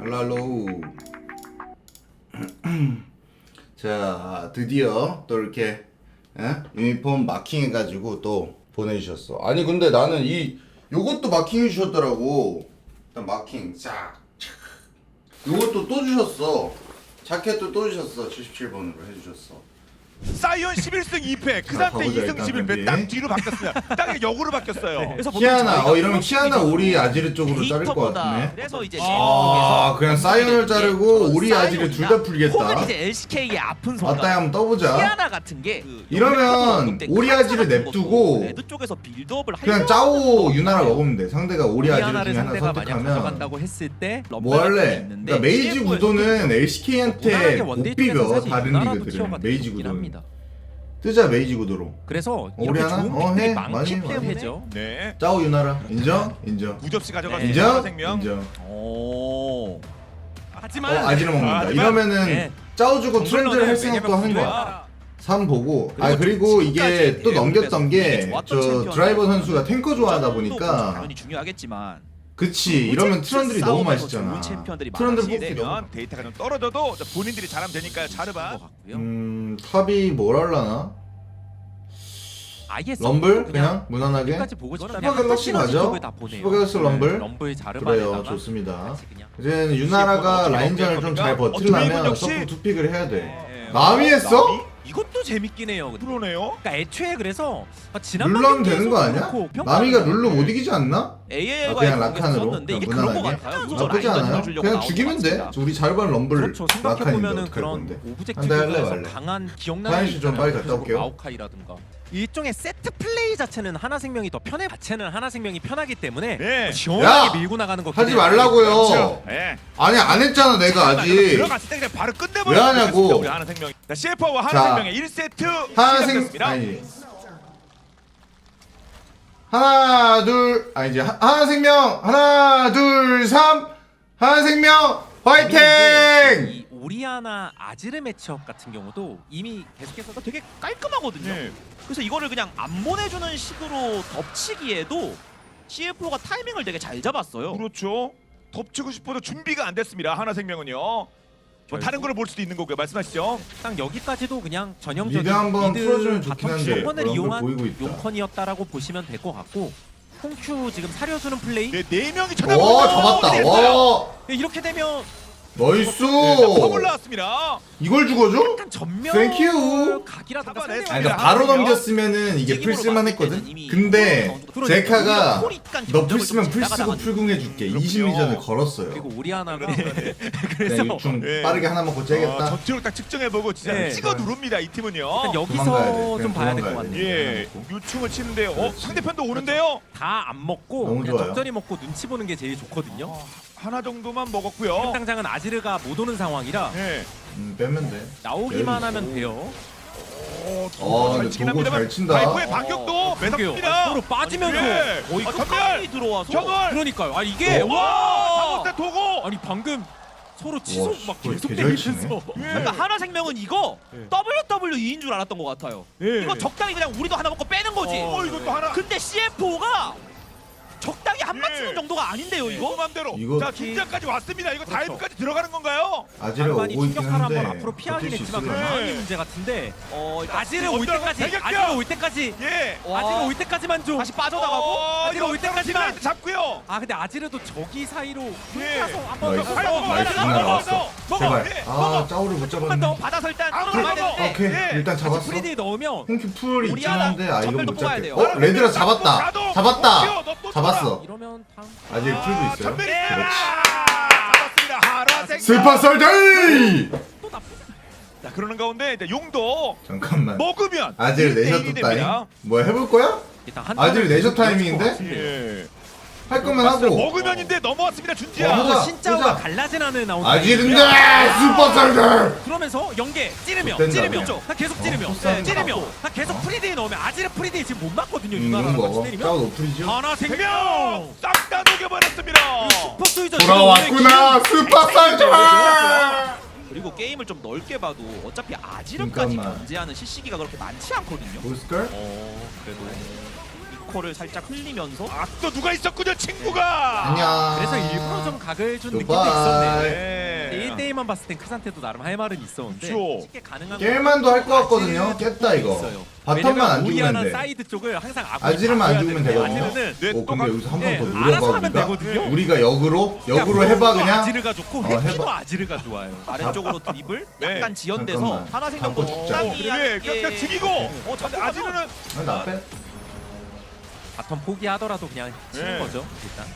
할로 자 드디어 또 이렇게 예? 유니폼 마킹해가지고 또 보내주셨어. 아니 근데 나는 이 요것도 마킹해 주셨더라고. 일단 마킹 쫙 요것도 또 주셨어. 자켓도 또 주셨어. 77번으로 해주셨어 사이언 11승 2패. 그 자, 상태 가보자, 2승 일단 11패 경기. 딱 뒤로 바뀌었습니다. 딱 역으로 바뀌었어요. 그래서 보통 키아나 저희가 어 이러면 키아나 오리 아지르 쪽으로 자를 것 데이터보다 같네. 그래서 이제 아 그냥 사이언을 자르고 오리 아지르 둘 다 혹은 풀겠다. 이제 LCK의 아픈 손가 맞다 한번 떠보자. 키아나 같은 게그 이러면 때 오리아지를 냅두고 레드 쪽에서 빌드업을 그냥 짜오 유나라 먹으면 돼. 상대가 오리 아지르 오리아나를 중에 하나 상대가 만약 선택하면 가져간다고 했을 때 뭐 할래? 그러니까 메이지 구도는 LCK한테 못 비벼 다른 리그들은. 메이지 구도는 합니다. 뜨자 메이지 구도로 그래서 오리 이렇게 하나? 좋은 어, 해. 많기 많이, 많이 때문에죠. 네. 짜오 유나라 인정? 인정 무접시 가져갔습니다. 인정? 생명. 인정 오. 하지만 어 아지르 먹는다 하지만- 이러면은 네. 짜오 주고 트렌드를 할 생각도 하는 거야 구도야. 3 보고 아 그리고 이게 또 넘겼던 게 저 드라이버 선수가 탱커 좋아하다 보니까 당연히 중요하겠지만 그치 이러면 트런들이 너무 맛있잖아 트런들 뽑기 너무 데이터가 좀 떨어져도 본인들이 잘하면 되니까요. 자르바. 같고요. 음 탑이 뭘 할라나? 아예 럼블 그냥 무난하게 끝까지 보고 싶다면 슈퍼 갤럭시 가죠? 슈퍼 갤럭시 럼블? 럼블 자르바에다가 그래요 좋습니다 이제는 유나라가 라인전을 좀잘 역시- 서프 투픽을 해야 돼 네. 남이 했어? 이것도 재밌긴 해요. 근데. 그러네요. 그러니까 애초에 그래서 지난 룰로 하면 되는 거 아니야? 남이가 룰로 못 이기지 않나? AA가 아, 그냥 라칸으로 썼는데 이게 거 무난하게? 같아요. 나쁘지 않아요? 그냥 죽이면 돼 우리 자르반 럼블 그렇죠. 라칸인데 생각해보면은 어떡할 그런 건데 할래, 말래? 강한 기억나는 화장실 좀 빨리 갔다 올게요. 마오카이라든가 일종의 세트 플레이 자체는 하나생명이 더 편해 자체는 하나생명이 편하기 때문에 네. 시원하게 야! 밀고 나가는 거 하지. 말라고요 네. 아니 안 했잖아 내가 아직 들어갔을 때 그냥 바로 끝내버려. 왜 하냐고. 우리 하나 생명. 자, CF와 자, 하나 생명의 1세트 하나 생 시작됐습니다. 아니 하나 둘 아니 이제 하- 하나 생명 하나 둘삼 하나 생명 화이팅 이 오리아나 아지르 매치업 같은 경우도 이미 계속해서 되게 깔끔하거든요. 네. 그래서 이거를 그냥 안 보내주는 식으로 덮치기에도 CF가 타이밍을 되게 잘 잡았어요. 그렇죠. 덮치고 싶어도 준비가 안 됐습니다. 하나 생명은요. 뭐 다른 거를 볼 수도 있는 거고요. 말씀하시죠. 딱 여기까지도 그냥 전형적인 미드 한번 미드 풀어주면 좋긴 바텀 한데 주도권을 그런 걸 이용한 있다. 용컨이었다라고 보시면 될 것 같고 콩큐 지금 사려주는 플레이 네, 네 명이 오 쳐다보고 잡았다 됐어요. 와 이렇게 되면 나이스 네, 자, 퍼블 나왔습니다. 이걸 죽어줘? 약간 전면 땡큐. 각이라든가. 아니 그러니까 바로. 넘겼으면은 이게 풀쓸만 했거든? 근데 제카가 너 풀쓰면 좀 풀쓰고 풀궁 해줄게 그렇군요. 22전을 걸었어요 그리고 오리아나가 네, 그래서 좀 예. 빠르게 하나 먹고 어, 째겠다 전투를 딱 측정해보고 진짜 네. 찍어 누릅니다. 이 팀은요. 일단 도망가야 돼. 여기서 좀 봐야 될 것 도망가야 같네요. 예, 유충을 치는데요. 어. 상대편도 오는데요. 다 안 먹고 너무 그냥 좋아요. 적절히 먹고 눈치 보는 게 제일 좋거든요. 어, 하나 정도만 먹었고요. 당장은 아지르가 못 오는 상황이라 예. 음, 빼면 돼 나오기만. 하면 돼요. 어, 어, 잘 근데 치긴 도구 합니다만 잘 친다. 바이퍼의 반격도 그러게요. 매섭습니다. 서로 빠지면서 예. 거의 어, 끝까지 전멸! 들어와서 정월! 그러니까요. 아 이게 와! 와! 잘못된 도구! 아니 방금 서로 치속 씨, 막 계속 개잘. 때리면서 예. 그러니까 하나 생명은 이거 예. WWE인 줄 알았던 것 같아요. 예. 이거 적당히 그냥 우리도 하나 먹고 빼는 거지. 어, 이것도 하나. 근데 CFO가 적당히 한 예. 맞추는 정도가 아닌데요, 이거 이거? 맘대로. 이거- 자, 긴장까지 왔습니다. 이거 그렇죠. 다이브까지 들어가는 건가요? 아지르가 아르반이 오고 있긴 충격파를 한데 한번 앞으로 피하긴 버틸 수 했지만 있을려나? 그만이 네. 문제 같은데 어, 아지르 올 때까지! 아지르 올 때까지 예. 와. 아지르 올 때까지만 좀 다시 빠져나가고 어, 아지르 올 이거 때까지만. 잡고요. 아 근데 아지르도 저기 사이로 예. 혼자서 한번 나이스. 더 나이스 나왔어 먹어, 제발 예, 아. 짜오를 못 잡았네 받아서 일단 아. 되는데 오케이 예. 일단 잡았어 프리디 넣으면 홍큐 풀 우리 한데 아 이건 전멸도 못 뽑아야 잡겠 돼요. 어? 레드라 잡았다 잡았다 잡았어 이러면 아직 풀도 있어요 그렇지 또 나쁘 자, 그러는 가운데 이제 용도 잠깐만 먹으면 아지르 1대1이 내셔 됩니다. 타임 뭐야 해볼 거야? 일단 한 타이밍인데? 것 같은데요. 예. 할 거면. 하고 먹으면인데 넘어왔습니다. 준지야. 어, 하자. 어, 신짜오가 보자. 갈라진 나오는 아지르인데 스파 설데 그러면서 연계 찌르며 된다, 찌르며 그냥. 나 계속 찌르며 어, 흡사하는 네, 찌르며 거. 나 계속 프리데이 넣으면 아지르 프리데이 지금 못 맞거든요 음 유나라랑 이런 같이 거 때리면 짜오 노플이죠? 하나 생명 생명 싹 다 녹여버렸습니다. 슈퍼 스위저 돌아왔구나 스파 설데 그리고 게임을 좀 넓게 봐도 어차피 아지르까지 잠깐만. 견제하는 CC기가 그렇게 많지 않거든요. 보스걸? 어 그래도 페이커를 살짝 흘리면서 아또 누가 있었군요 친구가. 안녕. 그래서 일부러 좀 각을 준 느낌도. 있었네요. 네. 1대1만 봤을 땐 크산테도 나름 할 말은 있었는데 그렇죠. 쉽게 가능한 깰만도 할 것 같거든요. 깼다 이거. 바텀만 안 죽으면 돼. 사이드 쪽을 항상 아군 아지르만 안 죽으면 되거든요. 아지르는 네, 오또 근데 가- 여기서 한번 네, 더 알아서 노려봐 하면 우리가. 되거든요. 우리가 역으로 역으로 해봐 그냥. 아지르가 좋고 어, 해피도 해봐. 아지르가 좋아요. 아래쪽으로 드리블 네. 약간 지연돼서 잠깐만. 하나 생명도 잡고 죽자. 적당히 그래 그냥 게- 죽이고. 어, 근데. 아지르는 아, 나 빼. 바텀 포기하더라도 그냥 치는 네. 거죠 일단.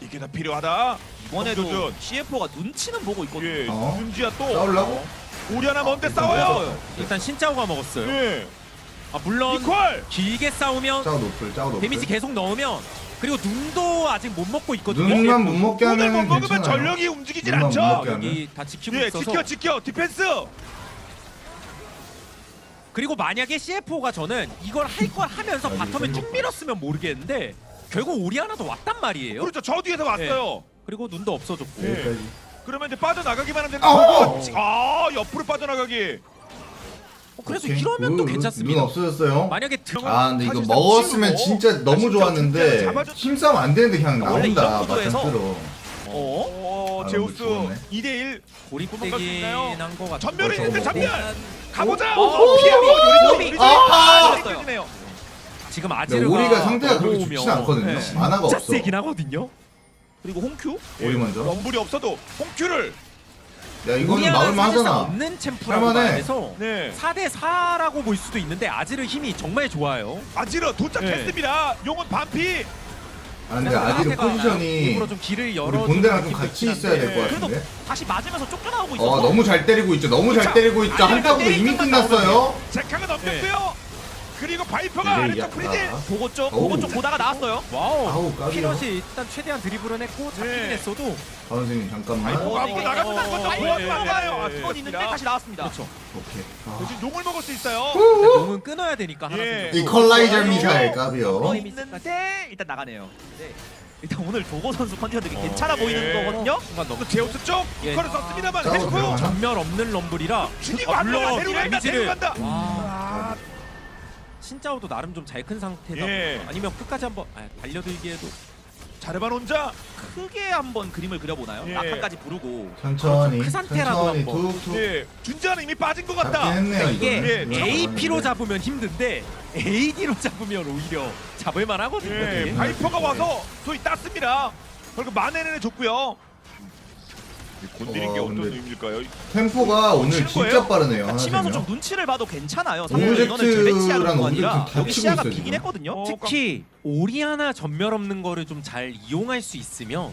이게 다 필요하다. 이번에도. CF가 눈치는 보고 있거든요. 예. 어? 윤지야 또. 싸우려고? 오리아나 먼데 일단 싸워요. 일단 신짜오가 먹었어요. 예. 아 물론 이퀄. 길게 싸우면 짜오 노플 짜오 노플. 데미지 계속 넣으면 그리고 눈도 아직 못 먹고 있거든요. 눈만 못 먹게 오늘 못 하면 먹으면 괜찮아요. 전력이 움직이질 눈만 않죠. 못 먹게 하면. 여기 다 지키고 예, 있어서 지켜 지켜 디펜스. 그리고 만약에 CFO가 저는 이걸 할 걸 하면서 아, 바텀에 쭉 밀었으면 모르겠는데 결국 오리아나도 왔단 말이에요. 그렇죠. 저 뒤에서 왔어요. 그리고 눈도 없어졌고 예. 여기까지. 그러면 이제 빠져나가기만 하면 되는 아! 거고. 아, 옆으로 빠져나가기. 어, 그래서 오케이. 이러면 또 그, 괜찮습니다. 눈 없어졌어요. 만약에 들아 근데 이거 사실상 먹었으면 치우고 진짜 너무 좋았는데 힘싸움 안 되는데 그냥 원래 나온다 이런 구도에서 맞짱 뜨러. 어? 어, 아, 제우스 너무 좋네. 2대 1 고립되긴 한것 같아요. 전멸이 있는데 전멸! 가보자. 오, 오, 피하고 요리 요리. 아! 요 지금 근데 아지르가 오리가 상태가 그렇게 넘어오면 좋진 않거든요. 네. 만화가 진짜 없어. 세긴 하거든요. 그리고 홍큐 오리 먼저. 럼블이 없어도 홍큐를 야 이거는 오리아나는 막을만 사실상 하잖아. 없는 챔프라고 할만해. 돼서 네 4대 4라고 볼 수도 있는데 아지르 힘이 정말 좋아요. 아지르 도착했습니다. 용은 반피. 아 근데 상대가 포지션이 일부러 좀 길을 우리 열어 본대랑 좀 같이 있어야 될것 네. 그래도 같은데. 다시 맞으면서 쫓겨나오고 있어서 어 너무 잘 때리고 있죠. 너무 잘 자, 때리고 있죠. 한타구도 이미 끝났어요. 제카가 넘겼고요. 그리고 바이퍼가 네, 아래쪽 야, 프리딜. 아. 보고 쪽. 보고 쪽 보다가 나왔어요. 와우. 아우 까비요. 피넛이 일단 최대한 드리블은 했고 잡히긴 네. 했어도 박 선생님 잠깐만. 아이고, 어, 앞으로 이게- 나가면 한 번더 어, 보여주면 예, 안. 예, 아, 예. 두번 있는데 다시 나왔습니다. 그렇죠. 오케이. 아. 대신 용을 먹을 수 있어요. 용은 끊어야 되니까 하나 예. 이퀄라이저 미사일 까비요. 어, 있는데 일단 나가네요. 네. 일단 오늘 도고 선수 컨디션 되게 어, 괜찮아 예. 보이는 거거든요. 순간 너무 제우스 쪽 예. 이거를 썼습니다만 헬프 들어가나? 전멸 없는 럼블이라 죽이고 아, 안 물론 들어가 데려간다. 와 아, 신짜오도 나름 좀 잘 큰 상태다. 예. 아니면 끝까지 한번 아, 달려들기에도 자르반 혼자 크게 한번 그림을 그려보나요? 예. 아까까지 부르고 천천히 그 상태라도 천천히 한번. 툭툭 예 준자는 이미 빠진 것 같다. 잡긴 했네요 이게 이거는. 예, AP로 잡았는데. 잡으면 힘든데 AD로 잡으면 오히려 잡을만 하거든요. 예. 바이퍼가 와서 소위 땄습니다. 그리고 만회는 해줬고요. 건드린 게 어, 어떤 근데- 의미일까요? 템포가 오늘 치는 진짜 거예요? 빠르네요. 그러니까 치면서 좀. 눈치를 봐도 괜찮아요. 오브젝트랑 이거는 제배치하는 거 아니라 오브젝트 다 여기 치고 시야가 있어요, 비긴 지금. 했거든요. 어, 특히 오리아나 전멸 없는 거를 좀 잘 이용할 수 있으면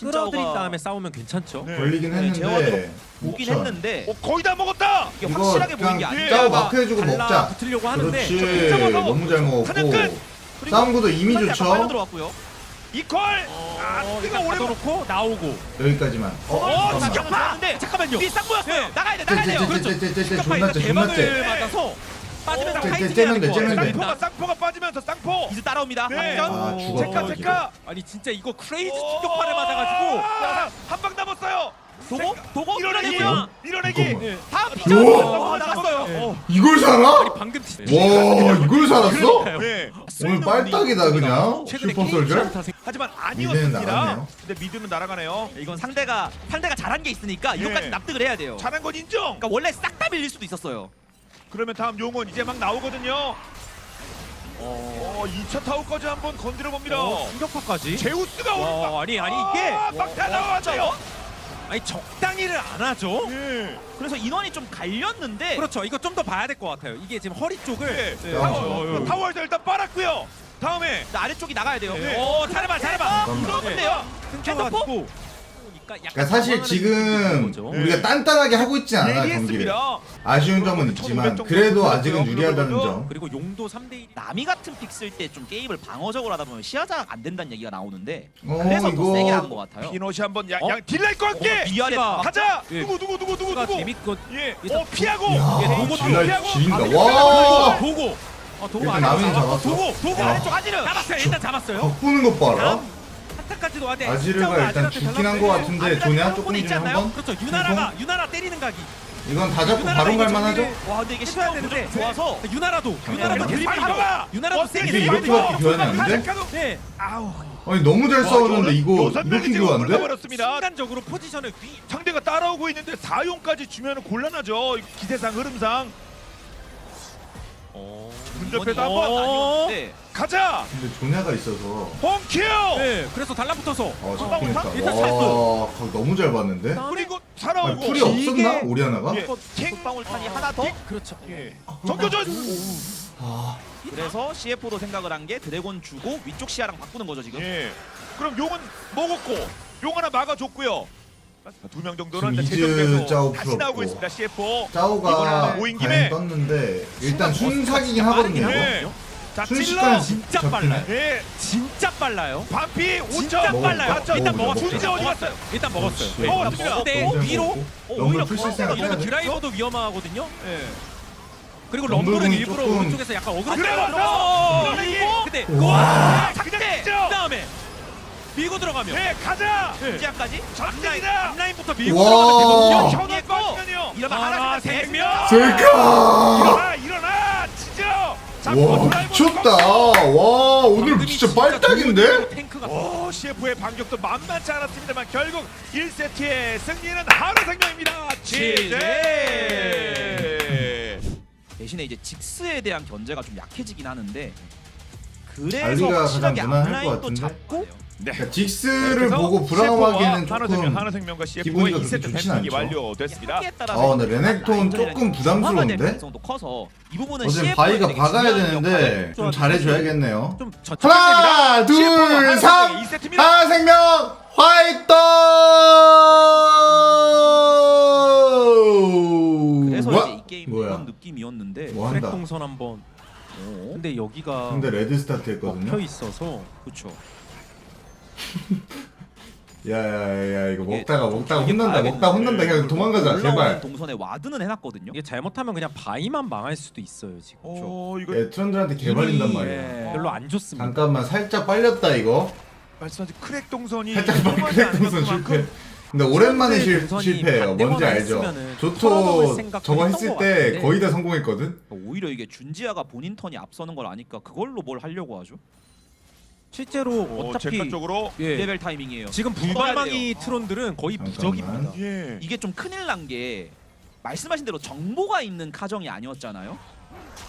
끌어들인 다음에 싸우면 괜찮죠. 네. 걸리긴 네, 했는데 보긴 옥션. 했는데 어, 거의 다 먹었다. 이게 이거 확실하게 보이는 게 그냥 아니에요. 짜고 마크 해주고 달라 먹자. 붙으려고 하는데 그렇지. 좀 너무 잘 먹었고 하나 끝. 그리고 싸움구도 이미 좋죠. 들어왔고요. 이퀄. 아, 어, 뜨거 일단 오래 먹. 가둬놓고 나오고 여기까지만. 어, 어, 잠깐만. 잠깐만. 근데 잠깐만요. 삐싹 보였어요. 네. 나가야 돼, 나가야 돼요. 그렇죠. 쟤쟤쟤쟤쟤쟤 깜빡이가 존나 쟤 존나 대박을 쟤. 맞아서 빠지면서 어, 쟤, 파이팅 쟤, 해야 쟤면 돼, 될것 쟤면 돼. 같아요. 쌍포가 쌍포가 빠지면서 쌍포. 이제 따라옵니다. 네. 아, 죽었다. 체카 체카. 아니 진짜 이거 크레이지 충격파를 맞아가지고 한 방 남았어요. 도고 도고 밀어내기. 밀어내고요. 밀어내기. 잠깐만. 다음 우와. 피자 나갔어요. 네. 어. 이걸 살아? 방금 와 이걸 살았어? 그러니까요. 네. 오늘 빨딱이다 그냥 최근에 슈퍼솔저? 게임 하지만 미드는 아니었습니다. 근데 미드는 날아가네요. 이건 상대가 상대가 잘한 게 있으니까 이것까지 예. 납득을 해야 돼요. 잘한 건 인정. 그러니까 원래 싹 다 밀릴 수도 있었어요. 그러면 다음 용은 이제 막 나오거든요. 어, 2차 타워까지 한번 건드려 봅니다. 어, 충격파까지. 제우스가 오른쪽. 와, 아니 아니 이게 막다 나왔어요. 아니 적당히를 안 하죠. 예. 그래서 인원이 좀 갈렸는데 그렇죠. 이거 좀 더 봐야 될 것 같아요. 이게 지금 허리 쪽을 네. 네. 타워, 어, 어, 어. 타워에서 일단 빨았고요. 다음에 아래쪽이 나가야 돼요. 네. 어, 잘해봐, 잘해봐. 잠깐만. 그러는데요. 끊겨가지고 그러니까 그러니까 사실 지금. 우리가 단단하게 하고 있지 않아요 경기를 예리했습니다. 아쉬운 점은 있지만 그래도 아직은 유리하다는 점 그리고 용도 3대 1. 남이 같은 픽 쓸 때 좀 게임을 방어적으로 하다 보면 시야자가 안 된다는 얘기가 나오는데 어, 그래서 더 세게 하는 이거 것 같아요. 피노시 한번 양, 어? 양 딜날 것 같게. 위아래 가- 가자. 예. 누구 누구 누구 누구 가 누구. 재밌고 예. 어 피하고. 야 예, 도구, 도구 딜라 피하고. 지린다 아, 와 도고. 어 도고 일단. 남인이 잡았고, 잡았어. 도고 도고 어. 아래쪽 아지르 잡았어요. 일단 잡았어요. 덕부는 것 봐라 한타까지도 왔는데 아지르가 일단 죽긴 한 것 같은데 조냐 조금 있지 좀 않나요? 한번 그렇죠. 유나라가 유나라 때리는 각이 이건 다 잡고 바로 갈만하죠? 와 근데 이게 시간 되는데 좋아서 유나라도 유나라도. 계속 바로 밀어. 가! 유나라도 세게 이게. 이렇게밖에 교환이 안 돼? 네. 아우. 아니 너무 잘 싸웠는데 이거 여섯 명이 이렇게 지금 교환돼? 올라버렸습니다. 순간적으로 포지션을 위 상대가 따라오고 있는데 4용까지 주면 곤란하죠. 기세상 흐름상 문접해도 한번 아니었는데 가자. 근데 조냐가 있어서 홈킬. 네. 그래서 달라붙어서 어한 잡히니까 방울 일단 와 각이 너무 잘 봤는데? 그리고 살아오고 풀이 없었나? 오리아나가? 예. 킥방울 탄이 하나 더 그렇죠. 예. 정교전. 아 그래서 CF도 생각을 한 게 드래곤 주고 위쪽 시야랑 바꾸는 거죠 지금 예. 그럼 용은 먹었고 용 하나 막아줬고요. 두 명 정도는 지금 재정돼서 짜오 다시. 나오고 있습니다. CF. 짜오가 이거는 모인 김에. 떴는데 일단 순삭이긴 하거든요 예. 이거 자 찔러. 순식간에 진짜. 빨라요. 예. 진짜 빨라요. 반피 5점. 진짜 빨라요. 먹어, 일단 먹었어요. 진짜 어디 갔어요? 일단 먹었어요. 그렇지. 네, 어, 일단 어디가? 먹었는데 너무 잘 위로 먹었고. 어, 럼블 오히려 풀 이거 해야 돼 드라이버도 위험하거든요. 예. 그리고 럼블은 럼블은 일부러 조금- 오른쪽에서 약간 어그로 그래, 끌어가면서 맞아. 그리고 근데 와. 그때 찢어. 그다음에 밀고 들어가면 예, 가자. 시야까지 전쟁이다. 앞라인부터 밀고 와. 들어가면 되거든요. 이러면 하나, 하나 생명. 셀카 일어나. 잡고 와 미쳤다 와 오늘 진짜 빨딱인데? 탱크가 오, CF의 반격도 만만치 않았습니다만 결국 1세트의 승리는 하루생명입니다. 지제. 대신에 이제 직스에 대한 견제가 좀 약해지긴 하는데 그래서 알리가 가장 확실하게 무난할 것 앞라인도 같은데? 잡고 네. 그러니까 딕스를 그래서 보고 하나생명, 조금 하나 생명과 CF의 기분이가 2세트 그렇게 좋진 않죠. 완료됐습니다. 하기에 따라서 아, 근데 레넥톤 조금 부담스러운데? 가능성도 커서 이 부분은 어제 CF 바위가 박아야 되는데 좀 잘해줘야겠네요 좀 하나 둘삼 이 세트입니다. 하나 생명 화이팅 그래서? 이제 이 게임 뭐야? 그런 느낌이었는데 뭐 한다 동선 한번. 어? 근데 여기가 근데 레드 스타트 했거든요 먹혀 있어서 그렇죠. 야야야 이거 이게 먹다가 먹다가 이게 혼난다 봐야겠는데. 먹다 혼난다 그냥 도망가자 올라오는 제발 동선에 와드는 해놨거든요. 이게 잘못하면 그냥 바위만 망할 수도 있어요 지금. 오, 이거 예, 트런들한테 개발린단 말이야 예, 별로 안 좋습니다. 잠깐만 살짝 빨렸다 이거 말씀하신 크랙 동선이 살짝 크랙 동선 실패 만큼 근데 오랜만에 트런들 실, 실패해요 뭔지 알죠 조토 저거 했을 것 때. 거의 다 성공했거든 오히려 이게 준지아가 본인 턴이 앞서는 걸 아니까 그걸로 뭘 하려고 하죠? 실제로 어, 어차피 쪽으로 예, 레벨 타이밍이에요. 지금 불발망이. 트론들은 거의 잠깐만. 무적입니다. 예. 이게 좀 큰일 난 게 말씀하신 대로 정보가 있는 카정이 아니었잖아요.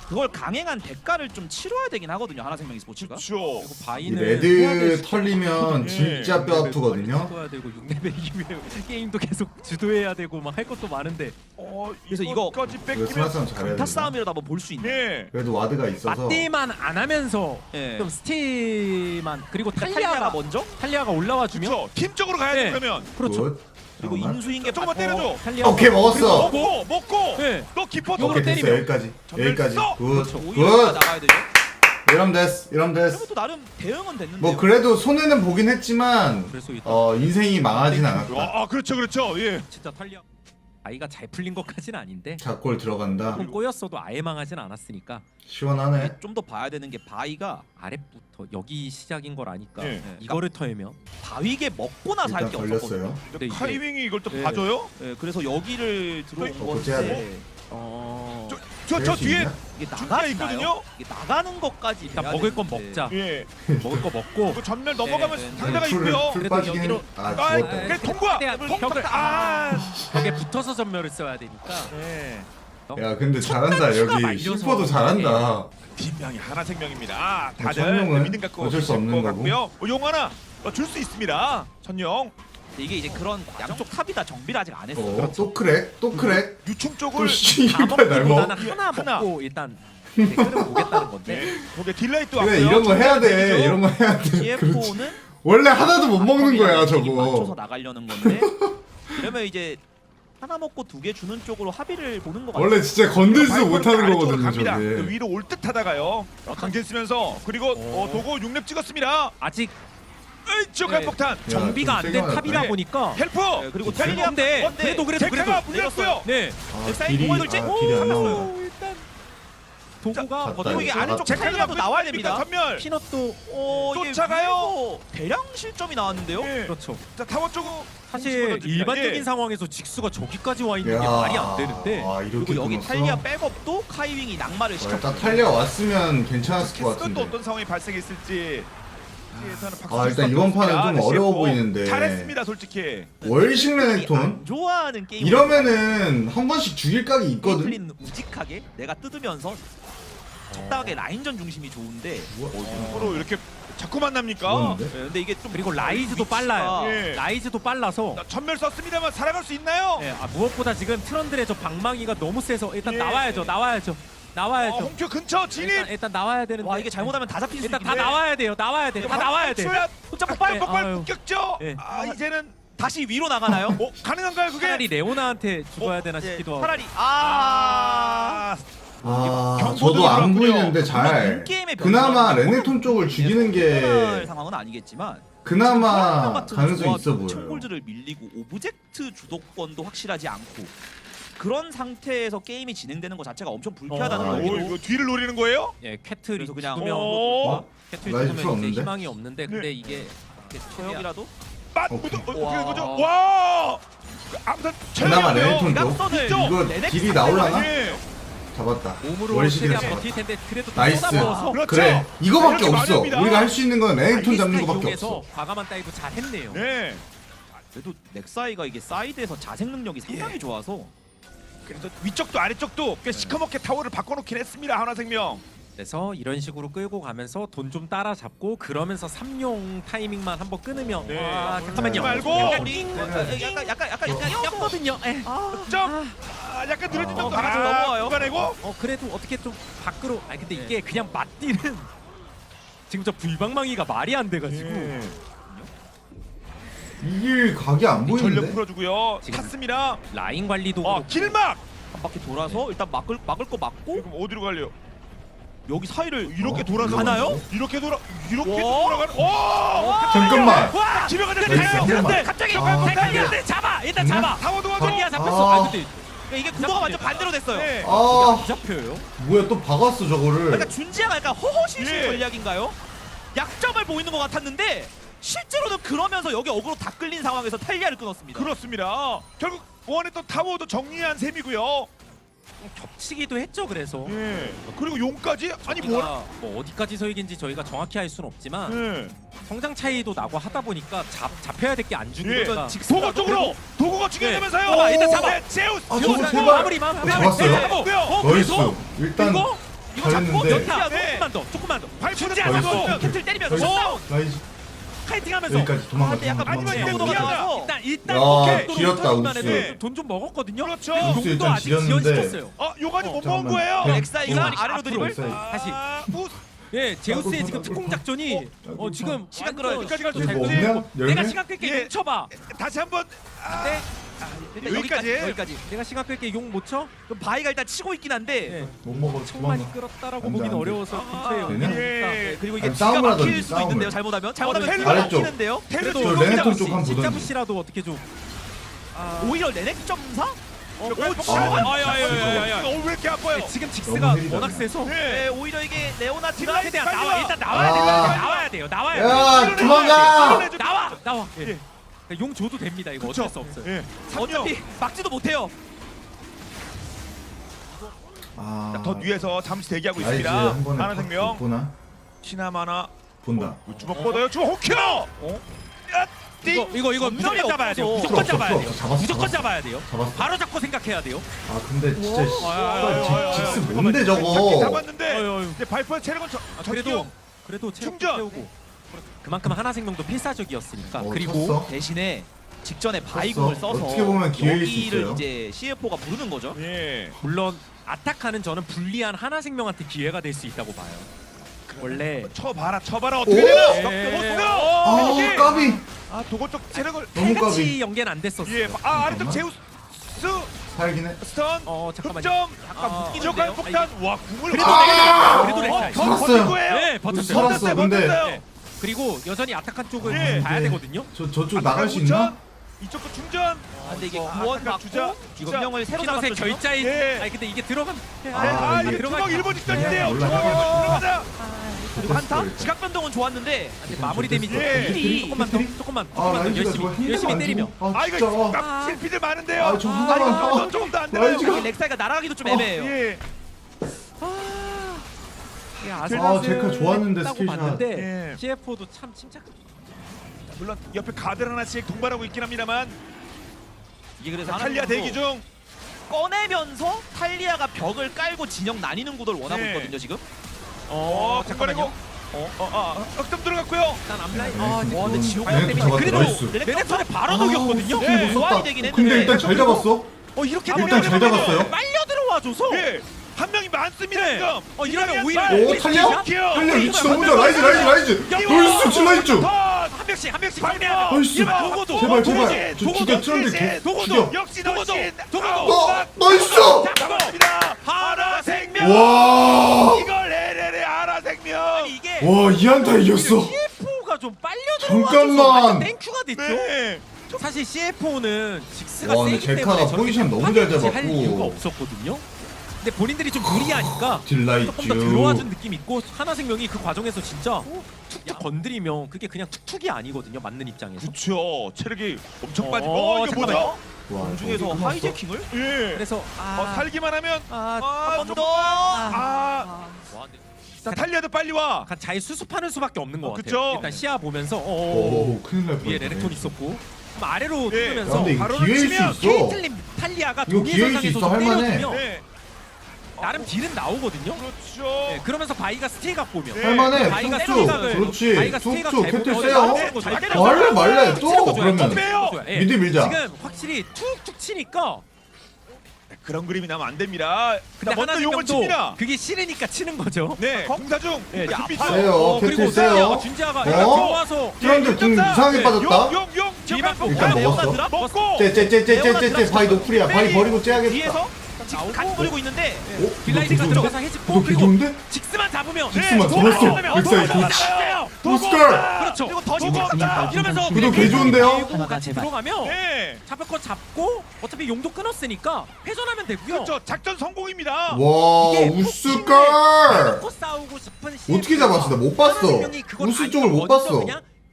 그걸 강행한 대가를 좀 치러야 되긴 하거든요. 하나생명 스포츠가. 그렇죠. 그리고 이될 레드 털리면 예. 진짜 뼈 아프거든요 해야 되고 6레벨이면 게임도 계속 주도해야 되고 막 할 것도 많은데 어, 그래서 이거 이거 뺏기면 스마트함 잘해야 강타 된다 싸움이라도 한번 볼 수 있는. 예. 그래도 와드가 있어서 맞대만 안 하면서 예. 좀 스틸만 그리고 탈리아가 탈리아가 먼저 탈리아가 올라와 주면 그렇죠. 팀적으로 가야 네. 돼 그러면. 그렇죠. 굿. 그리고 잠깐만. 인수인 게 조금만 바- 때려줘. 탈리아 오케이 먹었어 먹고 먹고. 네. 너 깊어. 요거로 오케이 됐어 때리면. 여기까지 여기까지 써! 그렇죠. 오히려 굿굿 나가야 되죠. 이러면 됐어 이러면 그러면 됐어 또 나름 대응은 됐는데. 뭐 그래도 손해는 보긴 했지만 그래서 일단 어 인생이 망하진 않았다 아, 아 그렇죠 그렇죠. 예. 진짜 탈리아 아이가 잘 풀린 것까지는 아닌데 작골 들어간다 조금 꼬였어도 아예 망하진 않았으니까 시원하네 좀 더 봐야 되는 게 바위가 아래부터 여기 시작인 걸 아니까 예. 이거를 털면 바위게 먹고 나서 할 일단 게 없었거든요. 걸렸어요 근데 이게- 카이밍이 이걸 또 예. 봐줘요? 예, 그래서 여기를 들어온 어, 건데 어 저저수 뒤에 있냐? 이게 나가나요? 있거든요? 이게 나가는 것까지 일단 돼야 먹을 건 되는데. 먹자 예. 먹을 거 먹고 그 전멸 넘어가면 네, 네, 상대가 풀, 있고요. 풀 그래도 빠지긴 여기로- 아 아, 죽었다 그 통과. 최대한 통과. 벽을- 아. 벽에 붙어서 전멸을 써야 되니까 예. 야 근데 잘한다 여기 말려서 슈퍼도 잘한다 팀명이 하나 생명입니다. 아, 뭐 다들 천룡은 믿음 갖고 어쩔 수 없는 것 거고. 같고요. 어, 용 하나 줄 수 있습니다. 천룡 근데 이게 이제 그런 양쪽 탑이 다 정비를 아직 안 했어요. 어, 또 크랙 또 크랙 유충 또 쪽을 다 씨발 날 먹어 먹기보다는 하나 하나. 먹고 일단 댓글을 보겠다는 건데 네. 거기에 딜라이트 그래 왔고요. 이런 거 해야 돼. 이런 거 해야 돼 그렇지 CF4는 원래 하나도 못 먹는 거야 맞춰서 저거 나가려는 건데 그러면 이제 하나 먹고 두 개 주는 쪽으로 합의를 보는 것 같아요. 원래 진짜 건들지도 바이퍼는 못하는 거거든요 갑니다. 그 저게 위로 올 듯하다가요. 강진 쓰면서 그리고 어, 도고 6렙 찍었습니다. 아직 이쪽 네. 한폭탄 정비가 안좀된 세게 탑이다 네. 보니까 헬프. 네, 그리고 텔리아 근데 그래도 그래도 그래도 물렸어요. 네 아, 사인 딜이 공을 안. 나와요 일단 도구가 버티고 이게. 아래쪽 자, 탈리아도 나와야 됩니다. 전멸. 피넛도 어, 이게 쫓아가요. 대량 실점이 나왔는데요. 예. 그렇죠. 자 타워 쪽으로 사실 일반적인 예. 상황에서 직수가 저기까지 와 있는 게 야. 말이 안 되는데 아 이렇게 그리고 여기 끊었어? 탈리아 백업도 카이윙이 낙마를 어, 시켰고 일단 탈리아 왔으면 괜찮았을 것 캐스도 같은데 어떤 상황이 발생했을지 아, 칠 일단 이번 판은. 좀 네, 어려워. 보이는데. 잘했습니다 솔직히 월식 안 레넥톤 좋아하는 게임 이러면은 한 번씩 죽일 각이 있거든 플린 우직하게 내가 뜯으면서 적당하게 라인전 중심이 좋은데 서로 이렇게 자꾸 만납니까? 예, 근데 이게 좀 그리고 라이즈도 위치가- 빨라요. 예. 라이즈도 빨라서 자, 전멸 썼습니다만 살아갈 수 있나요? 예, 아, 무엇보다 지금 트런들의 저 방망이가 너무 세서 일단 예. 나와야죠. 나와야죠. 어, 나와야죠. 홍표 근처 진입. 일단, 일단 나와야 되는데 와 이게 잘못하면 다 잡힐 수 일단 다 있는데 나와야 돼요. 나와야 돼. 다 나와야 돼. 혼자 폭발 네, 폭발 아유. 폭격죠. 예. 아 이제는 다시 위로 나가나요? 어 가능한가요 그게? 차라리 레오나한테 죽어야 되나 예, 싶기도 하고. 차라리 아 아 경고도 저도 안. 보이는데 잘 인게임의 그나마 변화가 레넥톤 쪽을 죽이는 게 상황은 아니겠지만 그나마 가능성이 있어 보여요 청골즈를 밀리고 오브젝트 주도권도 확실하지 않고 그런 상태에서 게임이 진행되는 것 자체가 엄청 불쾌하다는 어, 오걸 이거 뒤를 노리는 거예요? 예, 그래서 그냥 죽으면 어? 필요 죽으면 없는데? 이제 희망이 없는데 근데 네. 이게 오케이. 어, 어떻게 와. 그 아무튼 그나마 낙선을 이거 딜이 나올라나? 예. 잡았다 몸으로 월식이라 최대한 잡았다 버틸 텐데 그래도 나이스. 쏟아부어서 그렇죠. 그래 이거밖에 이렇게 없어 합니다. 우리가 할 수 있는 건 레넥톤 잡는 알리스타 거밖에 이용해서 없어 과감한 다이브 잘 했네요. 네. 그래도 넥사이가 이게 사이드에서 자생 능력이 상당히 예. 좋아서 그래서 위쪽도 아래쪽도 꽤 시커멓게 타워를 바꿔놓긴 했습니다 하나생명. 그래서 이런 식으로 끌고 가면서 돈 좀 따라잡고 그러면서 삼용 타이밍만 한번 끊으면 네. 아 잠깐만요. 말고. 약간 띵. 약간 약간 약간 약간 였거든요. 예. 점. 아, 약간 느려진 어, 정도. 바로 좀 넘어와요. 누가내고 어 그래도 어떻게 좀 밖으로 아 근데 이게 그냥 맞디는 지금 저 불방망이가 말이 안 돼가지고 예. 이길 각이 안 전력 보이는데 풀어주고요. 지금- 탔습니다. 라인 관리도 어 그렇고 길막. 한 바퀴 돌아서 일단 막을 막을 거 막고 그럼 어디로 갈래요? 여기 사이를 이렇게 어? 돌아서 가나요? 이렇게 돌아 이렇게 와. 돌아가는. 오! 잠깐만 와! 집에 가자. 나이스, 가요. 잠깐만. 네. 갑자기 아. 대갈리한테 잡아 일단? 잡아 타워 도와줘. 탈리아 잡혔어 아. 아 근데 그러니까 이게 구도가 완전 반대로 됐어요. 네. 아안 잡혀요 뭐야 또 박았어 저거를 그러니까 준지아가 약간 허허실실 예. 전략인가요? 약점을 보이는 것 같았는데 실제로는 그러면서 여기 어그로 다 끌린 상황에서 탈리아를 끊었습니다. 그렇습니다. 결국 원했던 타워도 정리한 셈이고요. 겹치기도 했죠 그래서 예. 그리고 용까지 아니 뭐? 저희가 뭐 어디까지 서이긴지 저희가 정확히 알 수는 없지만 예. 성장 차이도 나고 하다 보니까 잡, 잡혀야 될 게 안 예. 죽으니까 도구 쪽으로 도구가 중요하면서요. 어, 일단 잡아. 네, 제우스. 아, 제우스. 제발. 마무리 마무리 잡았어요? 네, 잡고. 어, 나이스 그래서 일단 이거 이거 잡고 잘했는데. 연타 네. 조금만 더 조금만 더 발포는 진짜. 잡고 캡틀 때리면서 나이스. 카이팅하면서 여기까지 도망가 아, 근데 약간 도망가 마지막에 도망가. 구도가 나와서 일단 일단 야, 오케이. 길었다. 해도 돈좀 먹었거든요. 그렇죠. 용도 일단 아직 지렸는데. 지연시켰어요. 어, 요까지 어, 못 먹은 잠깐만. 거예요. 그냥 엑사이가 앞으로, 아래로 드리블 엑사이. 다시. 아, 우- 예, 제우스의 지금 아이고, 특공 작전이 아이고, 어 지금 시간 끌어야 돼. 여기까지 갈수 뭐. 없냐? 내가? 시간 끌게 예. 용 쳐봐. 다시 한번 아, 네. 일단 여기까지. 여기까지. 내가 시간 끌게 용 못 쳐? 그럼 바이가 일단 치고 있긴 한데 예. 못 먹어 천만이 도망가 끌었다라고 안 돼, 보긴 안 돼. 어려워서 근처에 아, 오니까. 예. 그리고 이게 아니, 뒤가 싸움을 막힐 하든지, 수도 싸움을. 있는데요. 잘못하면 잘못하면 어, 뒤가 잘했죠. 막히는데요. 저좀 레넥톤. 쪽 한번 진짜 보던지 부시라도 어떻게 좀 아, 오히려 레넥 점사? 어, 오, 오, 진짜. 아. 아야 야 야 야 야. 어, 왜 이렇게 아파요? 네, 지금 직스가. 워낙 세서 네. 네, 오히려 이게 레오나트가 최대한 빨리 나와 와. 일단 나와야 아. 돼요. 나와야 돼요. 나와야 돼요. 야 도망가 나와 나와. 예. 예. 용 줘도 됩니다. 이거 그쵸? 어쩔 수 없어요. 예. 어차피 막지도 못해요. 아 자, 더 위에서 잠시 대기하고 라이즈 있습니다. 한 번에 하나 팍 생명. 보나 시나마나 본다 주먹 뻗어요. 주먹 호키로. 어? 야, 이거 띵. 이거 이거 무조건 없어서. 잡아야 돼요. 없어, 무조건 없어, 잡아야 없어. 돼요. 잡았어, 무조건 잡았어. 잡아야 돼요. 잡았어 바로 잡고 생각해야 돼요. 아 근데 진짜 씨 아, 아, 아, 아, 직스 아, 뭔데 저거 잡았는데. 발포의 체력은 저, 아, 저 그래도 그래도 체력 충전! 세우고 그만큼 하나 생명도 필사적이었으니까 어, 그리고 쳤어? 대신에 직전에 바이공을 쳤어. 써서 어떻게 보면 기회일 수 여기를 있어요. 이제 CFO가 부르는 거죠. 예. 물론 아타카는 저는 불리한 하나 생명한테 기회가 될 수 있다고 봐요. 원래 쳐봐라, 쳐봐라 어떻게 오! 되나? 예. 못아 어, 까비 아, 도거 쪽 체력을. 너무 까비 연계는 안 됐었어요. 예. 아, 아래쪽 잠깐만. 제우스 살긴 해 스턴. 어 잠깐만요. 흑점. 약간 아, 묶이는데요. 지옥할 폭탄. 와, 궁을. 그래도 아! 그래도 렉사이. 더 살았어요. 버틴 거예요. 네, 버텼어요. 살았어, 근데. 버텼어요. 네. 그리고 여전히 아타칸 쪽은 네, 봐야 네. 되거든요. 저 저쪽 아, 나갈 수? 있나? 이쪽도 충전. 아, 근데 이게 어, 구원 받고 주자, 이거. 명을 새로 피넛의 지금? 결자인. 예. 아니 근데 이게 들어가면 네, 아, 아, 이게 이게 들어가기 주먹 일본 직전인데요. 주먹 들어가자. 그리고 한타 지각 변동은 좋았는데 근데 마무리 데미지 예. 힐이 조금만 더 조금만 아 조금만 더 라이즈가 열심히 열심히 안 때리며 주고. 아아 진짜 이거 아, 막 실피들 많은데요. 아, 저 아, 하나만 이거 더. 조금 더안? 라이즈가- 여기 렉사이가 날아가기도 좀 어, 애매해요 예. 이게 아, 제카 좋았는데, 스킬샷. 봤는데 예. CFO도 참 침착. 물론 옆에 가드를 하나씩 동반하고 있긴 합니다만 이게 그래서 탈리아 하나님도 대기 중. 꺼내면서 탈리아가 벽을 깔고 진영 나뉘는 구도를 원하고 네. 있거든요 지금 어, 어 잠깐만요. 어, 어, 어, 억점 들어갔고요. 일단 앞라인. 네, 아와 근데 지옥 네, 때문에 잡았다, 그래도 나이스. 레넥톤에 바로 아, 녹였거든요 스킬 못 네. 썼다. 소환이 되긴 했는데 근데 일단 잘 잡았어 어 이렇게 일단 되면 잘 잡았어요. 빨려 들어와줘서. 예. 한 명이 많습니다 네. 지금. 어 이러면 오히려 오 탈리아? 탈리아 위치 너무 좋아 라이즈 라이즈 라이즈 나이스 질 라이즈 한 명씩 한 명씩 정리하면. 나이스 도고도. 제발. 제발 저 도고도. 죽여 도고도 죽여 역시 도고도. 너신. 도고도. 어 나이스 잡았습니다. 하나 생명. 와 이걸 레레레 하나 생명. 이게 와, 이한타 이겼어. CFO가 좀 빨려 잠깐만. 들어와줘서 땡큐가 됐죠. 네. 사실 CFO는 직스가 와, 근데 세기 때문에 포지션 너무 잘 저렇게 할 잡았고. 이유가 없었거든요. 근데 본인들이 좀 무리하니까 딜라이즈 조금 더 들어와준 느낌 있고 하나 생명이 그 과정에서 진짜 툭툭 건드리면 그게 그냥 툭툭이 아니거든요. 맞는 입장에서. 그렇죠. 체력이 엄청 어, 빠지고. 어, 이게 잠깐만요. 뭐죠? 와, 공중에서? 하이제킹을 예. 그래서 아, 어, 살기만 하면 아, 아, 더. 아, 자, 탈리아도 빨리 와. 약간 잘 수습하는 수밖에 없는 것 어, 같아요. 그쵸? 일단 시야 보면서 어, 오 큰일 날 위에 레넥톤 있었고 그럼 아래로 예. 야, 뚫으면서 근데 이거 기회일 수 치면 있어 케이틀린 탈리아가 이거 기회일 수 있어, 동일선상에서 할만해. 때려주면 네. 나름 딜은 나오거든요. 그렇죠. 네, 그러면서 바이가 스테이각 보면 네. 할만해 바이가 그렇지 바이가 잘 보면 세요 잘잘 때려줘요. 말래 말래 또. 그러면. 예. 미드 밀자 지금 확실히 툭툭 치니까 그런 그림이 나면 안 됩니다. 근데 자, 먼저 용을 하나생명도 칩니다. 그게 싫으니까 치는 거죠. 네, 공사 중. 예, 자, 준비 아파요. 세요. 어, 캐틀 그리고 세요. 준지아가 어? 들어와서 트런드 궁 이상하게 네. 빠졌다 용, 용, 용. 제발 일단 먹고. 먹었어. 드랍? 먹고. 째째째째째째 바이 노플이야 바이 버리고 째야겠다 뒤에서 지금 간 뿌리고 있는데 빌라이즈가 개 들어가서 개 그리고 좋은데? 직스만 잡으면 직스만 네, 잡았어. 잡으면 렉사이 도구 도구. 잡았어요. 오스컬! 그렇죠. 그리고 더 지금 없다. 이러면서 그래도 개 좋은데요? 같이 들어가면 네. 잡을 거 잡고 어차피 용도 끊었으니까 회전하면 되고요. 그렇죠. 작전 성공입니다. 와 이게 우스걸 놓고 싸우고 싶은 어떻게 잡았어? 나못 봤어. 우스 쪽을 못 봤어.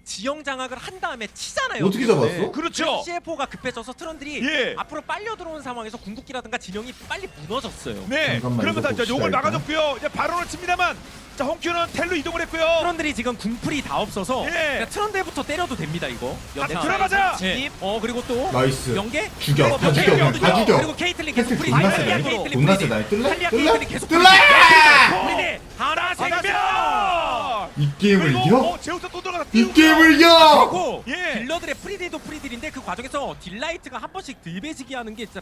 지형 장악을 한 다음에 치잖아요. 어떻게. 잡았어? 그렇죠. CFO가 급해져서 트런들이 예. 앞으로 빨려 들어온 상황에서 궁극기라든가 진영이 빨리 무너졌어요. 네. 잠깐만, 그러면서 이거 이제 봅시다, 용을 일단. 막아줬고요. 이제 바론을 칩니다만 자, 홍큐는 텔로 이동을 했고요. 트런들이 지금 궁풀이 다 없어서 예. 그냥 트런들부터 때려도 됩니다 이거. 아, 연타. 들어가자. 예. 어 그리고 또 나이스 연계 죽여 다 어, 죽여 그냥 다 죽여. 죽여 그리고 케이틀린 계속 프리디. 존나 탈리아 세네 케이틀린 존나. 세다 뜰래? 뜰래? 케이틀린 계속 뜰래? 프리디. 하나 생명. 이 게임을 이겨? 어, 제우스 또 들어가서 이 게임을 이겨! 그리고 예. 딜러들의 프리딜도 프리딜인데 그 과정에서 딜라이트가 한 번씩 들배지기 하는 게 진짜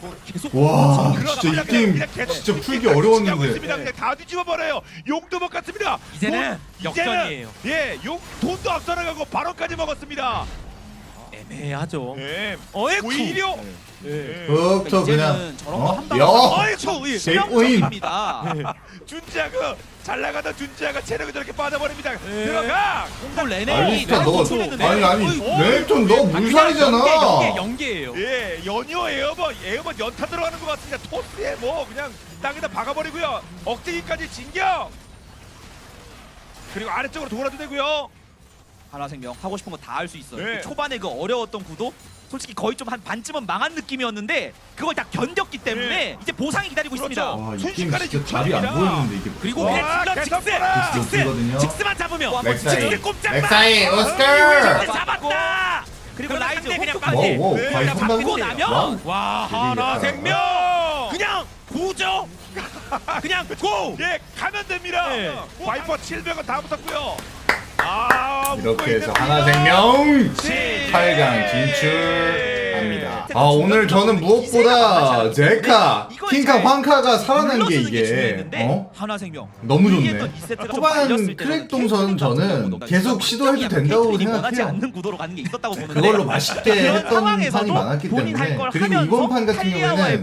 뭐 계속 와 진짜 이 게임 진짜 풀기 어려웠는데 있습니다. 그냥 다 뒤집어 버려요. 용도 못 갔습니다. 이제는 돈- 역전이에요. 이제는, 예, 용 돈도 앞서나가고 바론까지 먹었습니다. 애매하죠. 예. 어이쿠. 오히려 예. 예. 흑저 그냥 이제는 저런 거 어? 한 방에 야 어이쿠 예. 실명적입니다. 준지아가 잘 나가던 준지아가 체력이 저렇게 빠져버립니다. 들어가. 공돌 레넥이 알리스타 너 아니 아니 어이구. 레이톤 너 아, 그냥 물살이잖아 연계 연계 연계예요. 예, 연이어 에어번 에어번 연타 들어가는 것 같습니다. 토스에 뭐 그냥 땅에다 박아버리고요. 억제기까지 진격. 그리고 아래쪽으로 돌아도 되고요. 하나 생명 하고 싶은 거 다 할 수 있어요. 네. 그 초반에 그 어려웠던 구도 솔직히 거의 좀 한 반쯤은 망한 느낌이었는데 그걸 다 견뎠기 때문에 네. 이제 보상이 기다리고 그렇죠. 있습니다. 와 이 게임 순식간에 진짜 답이 안. 보이는데 이게 그리고 와. 그냥 질러 계속 직스 직스거든요. 직스만 잡으면 렉사이 직스 꼼짝마. 렉사이 오스컬 잡았다. 그리고 그럼 라이즈 그냥. 빠지. 와우 그냥 바꾸고 나면 와우. 와 하나. 생명 그냥 고죠. 그냥 고. 예, 가면 됩니다. 네. 와이퍼 700원 다 붙었고요. 아, 이렇게 해서 묶고 하나 있는 생명 진- 8강 진출합니다 아 오늘 저는 무엇보다 제카, 이걸 킹카, 잘 황카가 살아난 게 이게 어? 하나생명 너무 좋네. 초반 크랙 동선 저는 계속 시도해도 된다고 생각해요. 않는 구도로 가는 게 있었다고 보는데 그걸로 맛있게 했던 판이 많았기 때문에 그리고 이번 판 같은 경우에는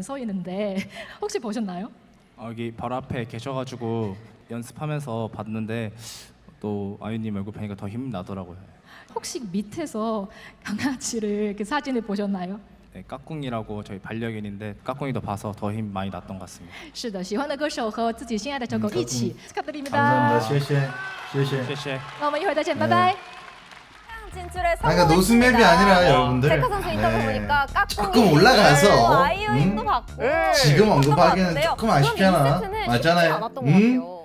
써 있는데 혹시 보셨나요? 어, 여기 바로 앞에 계셔가지고 연습하면서 봤는데 또 아유님 얼굴 보니까 더 힘이 나더라고요. 혹시 밑에서 강아지를 그 사진을 보셨나요? 네, 까꿍이라고 저희 반려견인데 까꿍이도 봐서 더 힘 많이 났던 것 같습니다. 是的，喜欢的歌手和自己心爱的小狗一起。卡德里米 감사합니다. 达，谢谢谢谢谢谢。那我们一会儿再见，拜拜。 진출에 아, 그러니까 노스맵이 아니라 여러분들 제카 선수 인터뷰 네. 보니까 깍꿍이 조금 올라가서, 아이오인도 음? 받고 지금 언급하기는 그런 것 조금. 아쉽잖아. 맞잖아요. 않았던 것 음? 같아요.